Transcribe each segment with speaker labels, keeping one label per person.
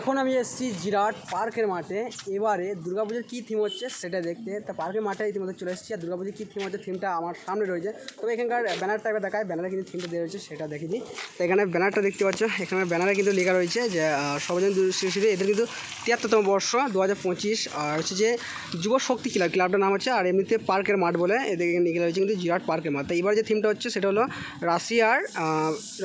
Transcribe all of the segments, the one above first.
Speaker 1: এখন আমি এসেছি জিরাট পার্কের মাঠে। এবারে দুর্গাপুজোর কী থিম হচ্ছে সেটা দেখতে। তা পার্কের মাঠে ইতিমধ্যে চলে এসেছি। আর দুর্গাপুজোর কী থিম হচ্ছে থিমটা আমার সামনে রয়েছে। তবে এখানকার ব্যানারটা একবার দেখায় ব্যানারে কিন্তু থিমটা দেওয়া রয়েছে, সেটা দেখে দিই তো এখানে ব্যানারটা দেখতে পাচ্ছ। এখানে ব্যানারে কিন্তু লেখা রয়েছে যে সর্বজন শ্রী এদের কিন্তু তিয়াত্তরতম বর্ষ দু হাজার পঁচিশ। আর হচ্ছে যে যুব শক্তি ক্লাব, ক্লাবটার নাম হচ্ছে আর এমনিতে পার্কের মাঠ বলে এদের এখানে লেখা রয়েছে কিন্তু জিরাট পার্কের মাঠ। তো এবার যে থিমটা হচ্ছে সেটা হলো রাশিয়ার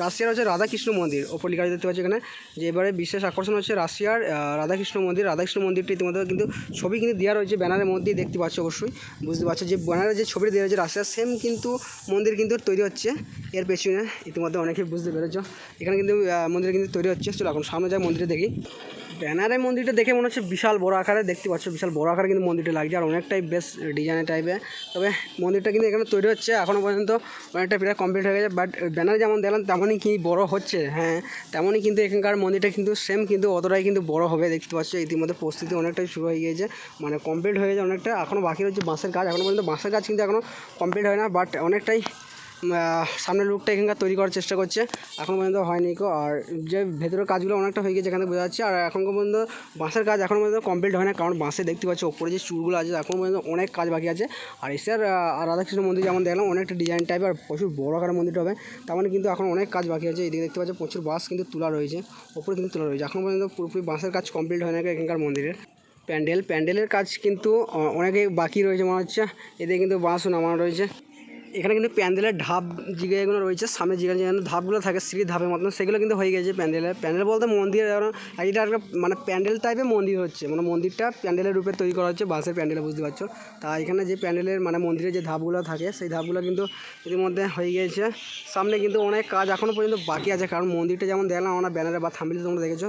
Speaker 1: রাশিয়ার হচ্ছে রাধাকৃষ্ণ মন্দির। ওপর লেখা দেখতে পাচ্ছি এখানে যে এবারে বিশেষ আকর্ষণ হচ্ছে রাশিয়ার রাধাকৃষ্ণ মন্দির। রাধাকৃষ্ণ মন্দিরটি ইতিমধ্যে কিন্তু ছবি কিন্তু দেওয়া রয়েছে, ব্যানারের মধ্যেই দেখতে পাচ্ছ অবশ্যই, বুঝতে পারছ যে ব্যানারে যে ছবিটি দেওয়া রয়েছে রাশিয়ার সেম কিন্তু মন্দির কিন্তু তৈরি হচ্ছে। এর পেছনে ইতিমধ্যে অনেকেই বুঝতে পেরেছ, এখানে কিন্তু মন্দির কিন্তু তৈরি হচ্ছে। চলো এখন সামনে যাই মন্দিরে দেখি। ব্যানারের মন্দিরটা দেখে মনে হচ্ছে বিশাল বড় আকারে দেখতে পাচ্ছ, বিশাল বড় আকারে কিন্তু মন্দিরটা লাগছে, আর অনেকটাই বেশ ডিজাইনের টাইপের তবে মন্দিরটা কিন্তু এখানে তৈরি হচ্ছে এখনও পর্যন্ত অনেকটা প্রায় কমপ্লিট হয়ে গেছে বাট ব্যানার যেমন দেখলাম তেমনই কি বড় হচ্ছে হ্যাঁ তেমনই কিন্তু এখানকার মন্দিরটা কিন্তু সেম কিন্তু অতটাই কিন্তু বড় হবে, দেখতে পাচ্ছ? ইতিমধ্যে প্রস্তুতি অনেকটাই শুরু হয়ে গিয়েছে। মানে কমপ্লিট হয়ে গেছে অনেকটা। এখনও বাকি রয়েছে বাঁশের কাজ এখনও পর্যন্ত বাঁশের কাজ কিন্তু এখনও কমপ্লিট হয় না বাট অনেকটাই সামনের লুকটা এখানকার তৈরি করার চেষ্টা করছে। এখন পর্যন্ত হয়নি কো আর যে ভেতরের কাজগুলো অনেকটা হয়ে গেছে এখানে বোঝা যাচ্ছে আর এখন পর্যন্ত বাঁশের কাজ এখন পর্যন্ত কমপ্লিট হয় না কারণ বাঁশে দেখতে পাচ্ছি ওপরে যে চুলগুলো আছে এখন পর্যন্ত অনেক কাজ বাকি আছে। আর এসে আর রাধাকৃষ্ণ মন্দির যেমন দেখলাম অনেকটা ডিজাইন টাইপ আর প্রচুর বড় আকারের মন্দিরটা হবে তার মানে কিন্তু এখন অনেক কাজ বাকি আছে। এদিকে দেখতে পাচ্ছি প্রচুর বাঁশ কিন্তু তোলা রয়েছে ওপরে কিন্তু তোলা রয়েছে। এখন পর্যন্ত পুরোপুরি বাঁশের কাজ কমপ্লিট হয় না এখানকার মন্দিরের। প্যান্ডেল প্যান্ডেলের কাজ কিন্তু আহ, অনেকে বাকি রয়েছে মনে হচ্ছে। এদিকে কিন্তু বাঁশও নামানো রয়েছে। এখানে কিন্তু প্যান্ডেলের ধাপ যেগুলো রয়েছে, সামনে যেখানে যেখানে ধাপগুলো থাকে, সিঁড়ির ধাপের মতন, সেগুলো কিন্তু হয়ে গেছে প্যান্ডেলের। প্যান্ডেল বলতে মন্দির এটা একটা মানে প্যান্ডেল টাইপের মন্দির হচ্ছে। মানে মন্দিরটা প্যান্ডেলের রূপে তৈরি করা হচ্ছে বাসের প্যান্ডেলে, বুঝতে পারছ? তা এখানে যে প্যান্ডেলের মানে মন্দিরের যে ধাপগুলো থাকে, সেই ধাপগুলো কিন্তু ইতিমধ্যে হয়ে গিয়েছে। সামনে কিন্তু অনেক কাজ এখনও পর্যন্ত বাকি আছে, কারণ মন্দিরটা যেমন দেখলাম, আমরা ব্যানারে বা থাম্বিলে তোমরা দেখেছ।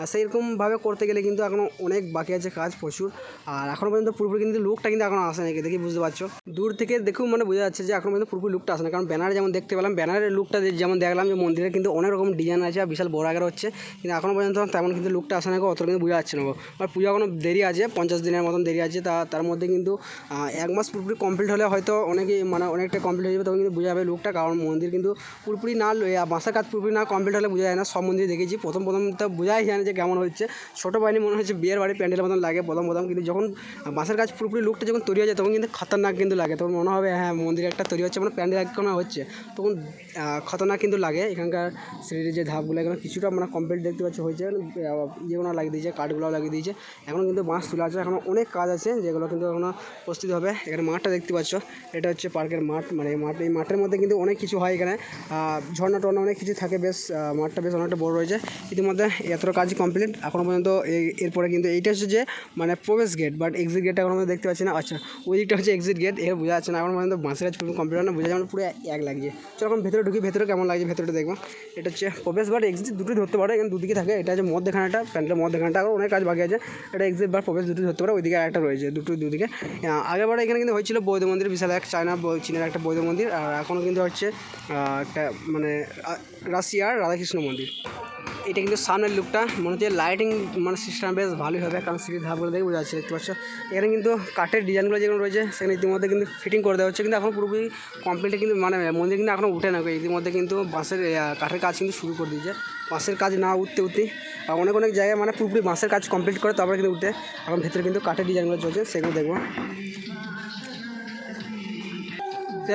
Speaker 1: আর সেইরকমভাবে করতে গেলে কিন্তু এখনও অনেক বাকি আছে কাজ প্রচুর। আর এখনও পর্যন্ত পুরোপুরি কিন্তু লুকটা কিন্তু এখনও আসেনি, দেখি বুঝতে পারছ? দূর থেকে দেখুন মানে বোঝা যাচ্ছে যে এখনও পর্যন্ত পুরোপুরি লুকটা আসে না। কারণ ব্যানারে যেমন দেখতে পেলাম ব্যানারের লুকটা যেমন দেখলাম যে মন্দিরে কিন্তু অনেক রকম ডিজাইন আছে আর বিশাল বড় আকার হচ্ছে। কিন্তু এখনও পর্যন্ত তেমন কিন্তু লুকটা আসে না অত কিন্তু বোঝা যাচ্ছে না। আর পুজো এখনও দেরি আছে, পঞ্চাশ দিনের মতন দেরি আছে, তা তার মধ্যে কিন্তু এক মাস পুরোপুরি কমপ্লিট হলে হয়তো অনেকেই মানে অনেকটা কমপ্লিট হয়ে যাবে, তখন কিন্তু বোঝা যাবে লুকটা কারণ মন্দির কিন্তু পুরোপুরি না বাসার কাজ পুরোপুরি না কমপ্লিট হলে বোঝা যায় না, সব মন্দির দেখেছি। প্রথম প্রথম তো বোঝাই যায় না যে কেমন হচ্ছে। ছোটো বাহিনী মনে হচ্ছে বিয়ের বাড়ির প্যান্ডেলের মতন লাগে, প্রথম প্রথম কিন্তু যখন বাসার কাজ পুরোপুরি লুকটা যখন তৈরি হয়ে যায়, তখন কিন্তু খতরনাক কিন্তু লাগে। তখন মনে হবে হ্যাঁ মন্দির একটা তৈরি হচ্ছে মানে প্যান্ডেল এখনও হচ্ছে। তখন খতরনাক কিন্তু লাগে। এখানকার সিঁড়ির যে ধাপগুলো এখানে কিছুটা মানে কমপ্লিট দেখতে পাচ্ছি হয়েছে। আহ, ইয়েগুলো লাগিয়ে দিয়েছে কাঠগুলো লাগিয়ে দিয়েছে। এখন কিন্তু বাঁশ তোলা আছে। এখনও অনেক কাজ আছে যেগুলো কিন্তু এখনও প্রস্তুত হবে। এখানে মাঠটা দেখতে পাচ্ছ। এটা হচ্ছে পার্কের মাঠ। মানে মাঠ এই মাঠের মধ্যে কিন্তু অনেক কিছু হয় এখানে। ঝর্ণা টর্ণা অনেক কিছু থাকে। বেশ মাঠটা বেশ অনেকটা বড় রয়েছে। ইতিমধ্যে এতটা কাজ কমপ্লিট এখনও পর্যন্ত এরপরে কিন্তু এইটা হচ্ছে যে মানে প্রবেশ গেট বাট এক্সিট গেটটা এখন দেখতে পাচ্ছি না। আচ্ছা ওই দিকটা হচ্ছে এক্সিট গেটের বোঝা যাচ্ছে না। এখন পর্যন্ত বাঁশের কাজ পুরো কমপ্লিট হয় না বোঝা না পুরো এক লাগছে। চলো ভেতরে ঢুকি ভেতরে কেমন লাগছে ভেতরটা দেখব। এটা হচ্ছে প্রবেশ বাট এক্সিট দুটোই ধরতে পারে এখানে দুদিকে থাকে। এটা হচ্ছে মধ্যখানেটা প্যান্ডেলের মধ্যখানেটা আরও অনেক কাজ বাকি আছে। এটা এক্সিট বা প্রবেশ দুটো ধরতে পারে ওইদিকে একটা রয়েছে দুটো দুদিকে। আহ, আগেরবারে এখানে কিন্তু হয়েছিল বৌদ্ধ মন্দির বিশাল এক চায়না চীনের একটা বৌদ্ধ মন্দির আর এখনও কিন্তু হচ্ছে একটা মানে রাশিয়ার রাধাকৃষ্ণ মন্দির। এটা কিন্তু সামনের লুকটা মনে হচ্ছে লাইটিং মানে সিস্টেম বেশ ভালোই হবে কারণ সিঁড়ির ধাপগুলো দেখে বোঝা যাচ্ছে দেখতে পাচ্ছ? এখানে কিন্তু কাঠের ডিজাইনগুলো যেগুলো রয়েছে সেখানে ইতিমধ্যে কিন্তু ফিটিং করে দেওয়া হচ্ছে কিন্তু এখন পুরোপুরি কমপ্লিট কিন্তু মানে মন্দির কিন্তু এখনও উঠে না। ইতিমধ্যে কিন্তু বাঁশের কাঠের কাজ কিন্তু শুরু করে দিয়েছে বাঁশের কাজ না উঠতে উঠতে অনেক অনেক জায়গায় মানে পুরোপুরি বাঁশের কাজ কমপ্লিট করে তারপরে কিন্তু উঠে, এখন ভেতরে কিন্তু কাঠের ডিজাইনগুলো চলছে, সেগুলো দেখব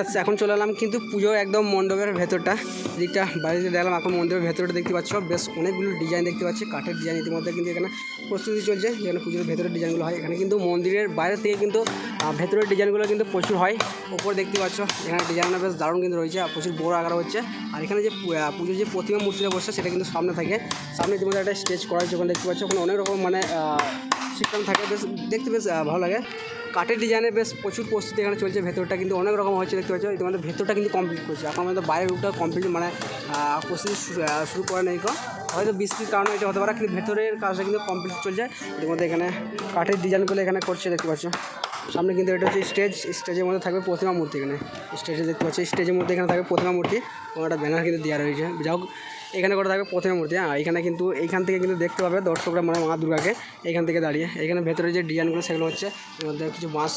Speaker 1: আছে এখন চলে এলাম কিন্তু পুজোর একদম মণ্ডপের ভেতরটা। দিকটা বাড়িতে দেখলাম, এখন মন্দিরের ভেতরটা দেখতে পাচ্ছ। বেশ অনেকগুলো ডিজাইন দেখতে পাচ্ছি, কাঠের ডিজাইন ইতিমধ্যে কিন্তু এখানে প্রস্তুতি চলছে, যেখানে পুজোর ভেতরের ডিজাইনগুলো হয়। এখানে কিন্তু মন্দিরের বাইরে থেকে কিন্তু ভেতরের ডিজাইনগুলো কিন্তু প্রচুর হয়। ওপর দেখতে পাচ্ছ, এখানে ডিজাইনটা বেশ দারুণ কিন্তু রয়েছে, আর প্রচুর বড় আকার হচ্ছে। আর এখানে যে পুজোর যে প্রতিমা মূর্তিটা বসছে, সেটা কিন্তু সামনে থাকে। সামনে ইতিমধ্যে একটা স্টেজ করা হয়েছে, ওখানে দেখতে পাচ্ছ, ওখানে অনেক রকম মানে সিস্টেম থাকে, বেশ দেখতে বেশ ভালো লাগে। কাঠের ডিজাইনের বেশ প্রচুর প্রস্তুতি এখানে চলছে, ভেতরটা কিন্তু অনেক রকম হচ্ছে দেখতে পাচ্ছ? ইতিমধ্যে ভেতরটা কিন্তু কমপ্লিট করছে। এখন আমাদের বাইরের রূপটা কমপ্লিট মানে প্রস্তুতি শুরু করে নেই। হয়তো বৃষ্টির কারণে এটা হতে পারে, কিন্তু ভেতরের কাজটা কিন্তু কমপ্লিট চলছে। ইতিমধ্যে এখানে কাঠের ডিজাইনগুলো এখানে করছে, দেখতে পাচ্ছ? সামনে কিন্তু এটা হচ্ছে স্টেজ স্টেজের মধ্যে থাকবে প্রতিমা মূর্তি এখানে। স্টেজে দেখতে পাচ্ছি স্টেজের মধ্যে এখানে থাকবে প্রতিমা মূর্তি। এবং একটা ব্যানার কিন্তু দেওয়া রয়েছে। যাই হোক এখানে করে থাকবে প্রথমে মূর্তি হ্যাঁ এখানে কিন্তু এইখান থেকে কিন্তু দেখতে পাবে দর্শকরা মানে মা দুর্গাকে এখান থেকে দাঁড়িয়ে। এখানে ভেতরে যে ডিজাইনগুলো সেগুলো হচ্ছে কিছু বাঁশ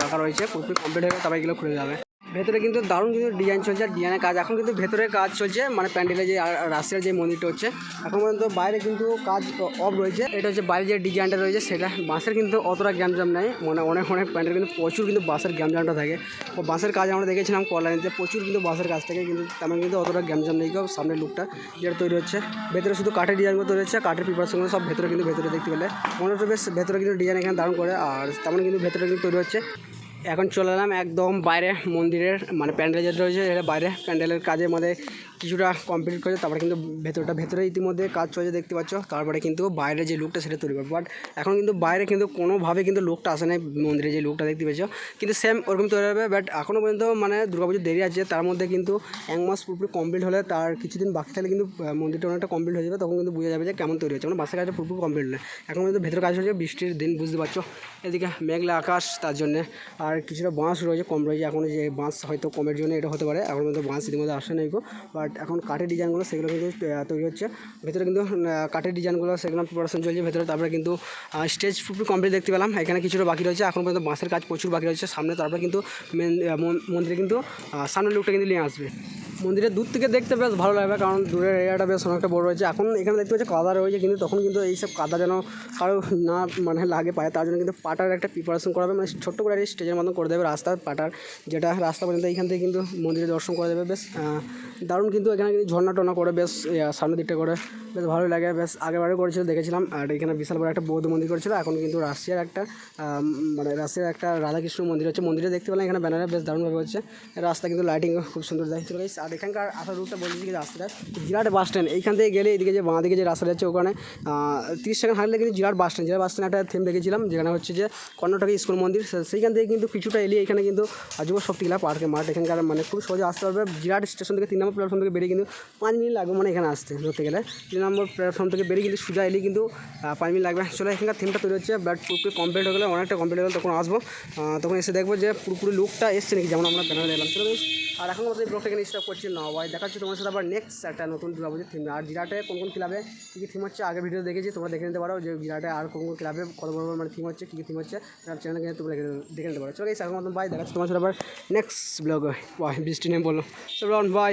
Speaker 1: রাখা রয়েছে কমপ্লিট হয়ে যাবে এগুলো খুলে যাবে। ভেতরে কিন্তু দারুণ কিন্তু ডিজাইন চলছে, আর ডিজাইনের কাজ, এখন কিন্তু ভেতরে কাজ চলছে মানে প্যান্ডেলের যে রাশিয়ার যে মন্দিরটা হচ্ছে, এখন পর্যন্ত বাইরে কিন্তু কাজ অফ রয়েছে। এটা হচ্ছে বাইরে যে ডিজাইনটা রয়েছে, সেটা বাঁশের কিন্তু অতটা গ্যামজাম নেই মানে অনেক অনেক প্যান্ডেল কিন্তু প্রচুর কিন্তু বাঁশের গ্যামজামটা থাকে। বাঁশের কাজ আমরা দেখেছিলাম কলাইনিতে প্রচুর কিন্তু বাঁশের কাজ থাকে, কিন্তু তেমন কিন্তু অতটা গ্যামজাম নেই, কেউ সামনের লুকটা যেটা তৈরি হচ্ছে। ভেতরে শুধু কাঠের ডিজাইনগুলো তৈরি হচ্ছে কাঠের প্রিপারেশনগুলো সব ভেতরে কিন্তু ভেতরে দেখতে পেলে। মনে হচ্ছে বেশ ভেতরে কিন্তু ডিজাইন এখানে দারুণ করে, আর তেমন কিন্তু ভেতরে কিন্তু তৈরি হচ্ছে। এখন চলে এলাম একদম বাইরে মন্দিরের মানে প্যান্ডেল যেটা রয়েছে এটা বাইরে প্যান্ডেলের কাজের মধ্যে কিছুটা কমপ্লিট করেছে, তারপরে কিন্তু ভেতরটা, ভেতরে ইতিমধ্যে কাজ চলছে, দেখতে পাচ্ছ। তারপরে কিন্তু বাইরে যে লুকটা, সেটা তৈরি করবে। বাট এখন কিন্তু বাইরে কিন্তু কোনোভাবে কিন্তু লোকটা আসে নাই মন্দিরে, যে লুকটা দেখতে পেয়েছ। কিন্তু সেম ওরকম তৈরি হবে বাট এখনও পর্যন্ত মানে দুর্গাপুজো দেরি আছে, তার মধ্যে কিন্তু এক মাস পুরোপুরি কমপ্লিট হলে, তার কিছুদিন বাকি থাকলে কিন্তু মন্দিরটা অনেকটা কমপ্লিট হয়ে যাবে, তখন কিন্তু বোঝা যাবে যে কেমন তৈরি হচ্ছে। মানে বাসের কাজটা পুরোপুরি কমপ্লিট নয় এখন কিন্তু ভেতরে কাজ হচ্ছে বৃষ্টির দিন, বুঝতে পারছ। এদিকে মেঘলা আকাশ, তার জন্য আর কিছুটা বাঁশ রয়েছে, কম রয়েছে। এখন যে বাঁশ হয়তো কমের জন্য এটা হতে পারে, এখন পর্যন্ত বাঁশ ইতিমধ্যে আসে নাই গো। বাট এখন কাঠের ডিজাইনগুলো সেগুলো কিন্তু তৈরি হচ্ছে। ভেতরে কিন্তু কাঠের ডিজাইনগুলো সেগুলো প্রিপারেশন চলছে। ভেতরে তারপরে কিন্তু স্টেজ পুরোপুরি কমপ্লিট দেখতে পেলাম। এখানে কিছুটা বাকি রয়েছে। এখন পর্যন্ত বাঁশের কাজ প্রচুর বাকি রয়েছে। সামনে তারপরে কিন্তু মেন মন্দিরে কিন্তু সামনের লুকটা কিন্তু নিয়ে আসবে। মন্দিরের দূর থেকে দেখতে বেশ ভালো লাগবে, কারণ দূরের এরিয়াটা বেশ অনেকটা বড় রয়েছে। এখন এখানে দেখতে পাচ্ছি কাদা রয়েছে, কিন্তু তখন কিন্তু এইসব কাদা যেন কারও না মানে লাগে পায়, তার জন্য কিন্তু পাটার একটা প্রিপারেশন করাবে মানে ছোট্ট করে স্টেজের মতন করে দেবে রাস্তার পাটার যেটা রাস্তা পর্যন্ত এইখান থেকে কিন্তু মন্দিরে দর্শন করে দেবে বেশ দারুণ কিন্তু এখানে কিন্তু ঝর্ণা টর্না করে, বেশ সামনের দিকটা করে, বেশ ভালো লাগে। বেশ আগেবারে করেছিল, দেখেছিলাম। আর এখানে বিশাল বড় একটা বৌদ্ধ মন্দির করেছিল। এখন কিন্তু রাশিয়ার একটা মানে রাশিয়ার একটা রাধাকৃষ্ণ মন্দির হচ্ছে। মন্দিরে দেখতে পেলাম এখানে ব্যানারে বেশ দারুণভাবে হচ্ছে। রাস্তা কিন্তু লাইটিং খুব সুন্দর পাচ্ছি আর এখানকার আসার রুটটা বলছি কি, রাস্তাটা জিরাট বাস স্ট্যান্ড এইখান থেকে গেলে এদিকে যে বাঁ দিকে যে রাস্তা যাচ্ছে ওখানে তিরিশ সেকেন্ড হাঁটলে কিন্তু Jirat bus stand Jirat bus stand একটা থিম দেখেছিলাম, যেখানে হচ্ছে যে কর্ণাটক স্কুল মন্দির। সেইখান থেকে কিন্তু কিছুটা এলিয়ে এখানে কিন্তু যুব শক্তি ক্লাব পার্কের মাঠ। এখানকার মানে খুব সহজে আসতে পারবে। জিরাট স্টেশন থেকে তিন নম্বর প্ল্যাটফর্ম থেকে বেরিয়ে কিন্তু পাঁচ মিনিট লাগবে মানে এখানে আসতে, ধরতে গেলে। তিন নম্বর প্ল্যাটফর্ম থেকে বেরিয়ে কিন্তু সোজা এলে কিন্তু পাঁচ মিনিট লাগবে। চলো, এখানকার থিমটা তৈরি হচ্ছে বাট পুরোপুরি কমপ্লিট হয়ে গেলে, অনেকটা কমপ্লিট হয়ে গেলে তখন আসব। তখন এসে দেখব যে পুরোপুরি লুকটা এসছে নাকি, যেমন আমরা ব্যানারে দেখলাম। চলো আর এখন এই ব্লগটা এখানে স্টপ করছি না ভাই দেখাচ্ছি তোমার সাথে আবার নেক্সট একটা নতুন দুর্গাপুজোর থিম আর জিরাটে কোন কোন ক্লাবে কী কী থিম হচ্ছে আগে ভিডিও দেখেছি, তোমরা দেখে নিতে পারো যে জিরাটে আর কোন কোন ক্লাবে কত বড় বড় মানে থিম হচ্ছে, কী কী থিম হচ্ছে চ্যানেল গিয়ে তোমরা দেখে নিতে পারো। চলো এই এখন মতন বাই দেখাচ্ছি তোমার সাথে আবার নেক্সট ব্লগ বাই বৃষ্টি নেই বলল চলো বাই